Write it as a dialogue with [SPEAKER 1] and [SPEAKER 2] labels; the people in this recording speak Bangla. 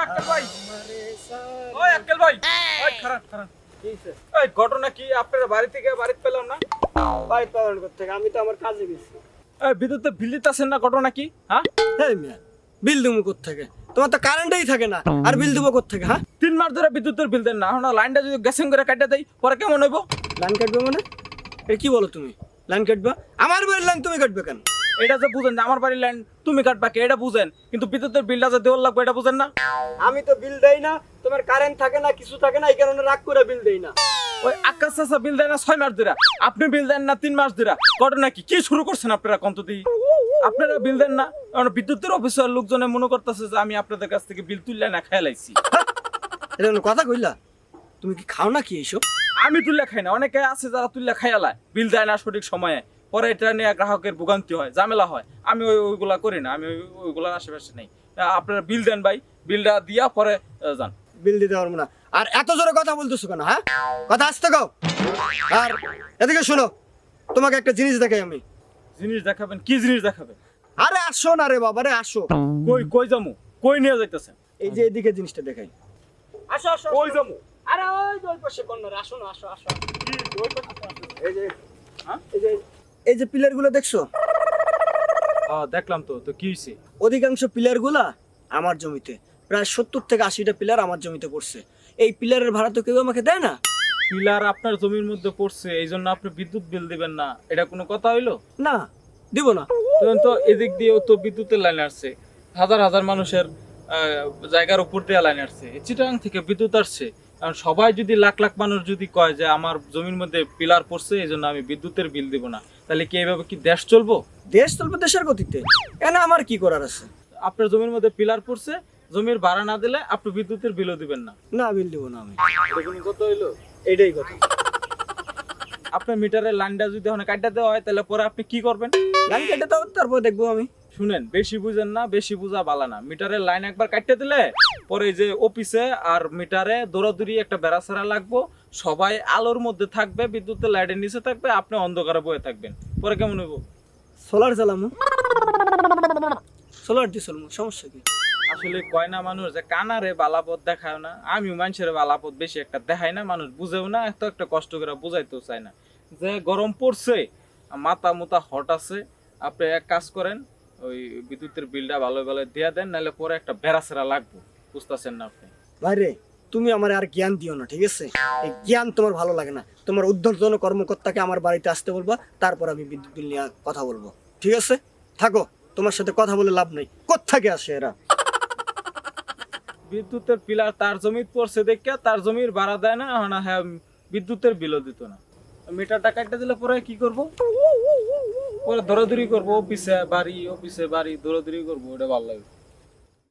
[SPEAKER 1] আক্কেল ভাই। ওই আক্কেল ভাই। ওই খারাপ খারাপ। এই ঘটনা কি? আপনার বাড়ি থেকে বাড়িতে পেলাম না?
[SPEAKER 2] বাড়ি থেকে। আমি তো আমার কাজে গেছি।
[SPEAKER 1] এই না? ঘটনা কি? হ্যাঁ?
[SPEAKER 2] মিয়া বিল থেকে তোমার তো কারেন্টই থাকে না। আর বিল দেবো থেকে হ্যাঁ?
[SPEAKER 1] তিন মাস ধরে বিদ্যুতের বিল দেন না। এখন লাইনটা যদি গ্যাসিং করে কাটে দেয় পরে কেমন হইব?
[SPEAKER 2] লাইন কাটবে মানে? এ কি বলো তুমি? লাইন কাটবা? আমার বাড়ির লাইন তুমি কাটবে কেন?
[SPEAKER 1] এটা যে বুঝেন যে আমার বাড়ির লাইন তুমি কাটবা কে? এটা বুঝেন। কিন্তু বিদ্যুতের বিলটা যে দেওয়ার লাগবে এটা বুঝেন না।
[SPEAKER 2] আমি তো বিল দেই না তোমার কারেন্ট থাকে না কিছু থাকে না এই কারণে রাগ করে বিল দেই না।
[SPEAKER 1] ওই আকাশ চাষা বিল দেয় না ছয় মাস ধরে। আপনি বিল দেন না তিন মাস ধরে। ঘটনা কি? কি শুরু করছেন আপনারা কন্তদি আপনারা বিল দেন না। কারণ বিদ্যুতের অফিসের লোকজনে মনে করতেছে যে আমি আপনাদের কাছ থেকে বিল তুললে না খেয়ে লাইছি।
[SPEAKER 2] এটা কোনো কথা কইলা। তুমি কি খাও না কি এইসব?
[SPEAKER 1] আমি তুললে খাই না। অনেকে আছে যারা তুললে খাইয়ালায় বিল দেয় না সঠিক সময়ে। পরে এটা নিয়ে গ্রাহকের ভোগান্তি হয় ঝামেলা হয়। আমি ওই ওইগুলা করি না আমি ওই- ওইগুলার আশেপাশে নেই। আপনারা বিল দেন ভাই বিলটা দিয়া পরে যান।
[SPEAKER 2] বিল দিতে পারব না। আর এত জোরে কথা বলতেছো কেন হ্যাঁ? কথা আসতে গাও আর এদিকে শোনো তোমাকে একটা জিনিস দেখাই আমি।
[SPEAKER 1] জিনিস দেখাবেন? কি জিনিস দেখাবেন?
[SPEAKER 2] আরে আসো না রে বাবা রে আসো।
[SPEAKER 1] কই কই যামু? কই নিয়ে যাইতেছেন?
[SPEAKER 2] এই যে এদিকে জিনিসটা দেখাই। আসো আসো
[SPEAKER 1] কই যামু?
[SPEAKER 2] আরে ওই ওই পাশে কর্নারে আসো না আসো আসো। এই যে
[SPEAKER 1] হ্যাঁ?
[SPEAKER 2] এই যে এই যে পিলারগুলো দেখছ
[SPEAKER 1] দেখলাম তো। তো কি হয়েছে
[SPEAKER 2] অধিকাংশ পিলারগুলা আমার জমিতে। প্রায় সত্তর থেকে আশিটা পিলার আমার জমিতে পড়ছে। এই পিলারের ভাড়া তো কেউ আমাকে দেয় না?
[SPEAKER 1] পিলার আপনার জমির মধ্যে পড়ছে এই জন্য আপনি বিদ্যুৎ বিল দিবেন না। এটা কোনো কথা হইল?
[SPEAKER 2] না দিব না।
[SPEAKER 1] তখন তো এদিক দিয়েও তো বিদ্যুতের লাইন আসছে। হাজার হাজার মানুষের জায়গার উপর দিয়ে লাইন আসছে। চিটাং থেকে বিদ্যুৎ আসছে। কারণ সবাই যদি লাখ লাখ মানুষ যদি কয় যে আমার জমির মধ্যে পিলার পড়ছে এই জন্য আমি বিদ্যুতের বিল দিব না। তাহলে কি এইভাবে কি দেশ চলবো?
[SPEAKER 2] দেশ চলবে দেশের গতিতে। এনে আমার কি করার আছে?
[SPEAKER 1] আপনার জমির মধ্যে পিলার পড়ছে জমির ভাড়া না দিলে আপনি বিদ্যুতের বিলও দিবেন না।
[SPEAKER 2] না বিল দিব না আমি।
[SPEAKER 1] কত হইল।
[SPEAKER 2] এটাই কথা।
[SPEAKER 1] আপনার মিটারের লাইনটা যদি ওখানে কাটা দেওয়া হয় তাহলে পরে আপনি কি করবেন?
[SPEAKER 2] লাইন কেটে দাও তারপর দেখব আমি।
[SPEAKER 1] শুনেন বেশি বুঝেন না বেশি বুঝা বালা না। মিটারের লাইন একবার কাটতে দিলে পরে যে অফিসে আর মিটারে দৌড়াদৌড়ি একটা বেড়াছাড়া লাগবো সবাই আলোর মধ্যে থাকবে বিদ্যুতের লাইটের নিচে থাকবে আপনি অন্ধকারে বয়ে থাকবেন। পরে কেমন হইব?
[SPEAKER 2] সোলার চালামু সোলার দিয়ে চলমু সমস্যা কি?
[SPEAKER 1] আসলে কয় না মানুষ যে কানারে বালাপথ দেখায় না। আমি মানুষের বালাপথ বেশি একটা দেখাই না মানুষ বুঝেও না এত একটা কষ্ট করে বুঝাইতেও চায় না। যে গরম পড়ছে মাথা মুতা হট আছে আপনি এক কাজ করেন ওই বিদ্যুতের বিলটা ভালো ভালো দিয়ে দেন নাহলে পরে একটা বেড়াছেরা লাগবে। বুঝতেছেন না আপনি?
[SPEAKER 2] ভাইরে তুমি আমার আর জ্ঞান দিও না ঠিক আছে? এই জ্ঞান তোমার ভালো লাগে না। তোমার উদ্ধর্তন কর্মকর্তাকে আমার বাড়িতে আসতে বলবা তারপর আমি বিদ্যুৎ বিল নিয়ে কথা বলব। ঠিক আছে? থাকো তোমার সাথে কথা বলে লাভ নেই। কোত্থেকে আসে এরা?
[SPEAKER 1] বিদ্যুতের পিলার তার জমিত পড়ছে দেখে তার জমির ভাড়া দেয় না না হ্যাঁ বিদ্যুতের বিলও দিত না। মিটারটা কাটতে দিলে পরে কি করব? পরে দৌড়াদৌড়ি করব অফিসে বাড়ি অফিসে বাড়ি দৌড়াদৌড়ি করব ওটা ভালো লাগে